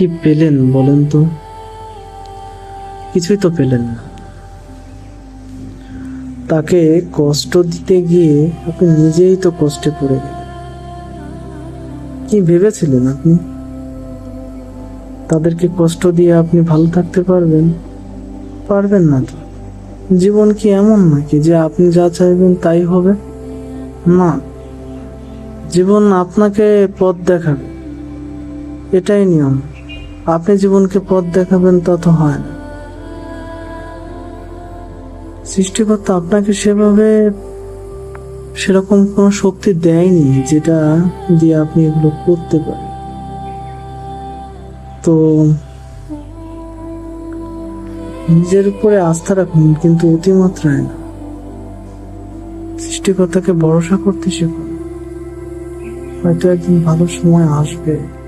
কি পেলেন বলেন তো? কিছুই তো পেলেন না। তাকে কষ্ট দিতে গিয়ে আপনি নিজেই তো কষ্টে পড়ে গেলেন। কি ভেবেছিলেন আপনি? তাদেরকে কষ্ট দিয়ে আপনি ভালো থাকতে পারবেন? পারবেন না তো। জীবন কি এমন নাকি যে আপনি যা চাইবেন তাই হবে? না। জীবন আপনাকে পথ দেখাবে। এটাই নিয়ম। আপনি জীবনকে পথ দেখাবেন তত হয় না। সৃষ্টিকর্তা আপনাকে সেভাবে সেরকম কোনো শক্তি দেয়নি যেটা দিয়ে আপনি এগুলো করতে পারেন। তো নিজের উপরে আস্থা রাখুন, কিন্তু অতিমাত্রায় না। সৃষ্টিকর্তাকে ভরসা করতে শিখুন। হয়তো একদিন ভালো সময় আসবে।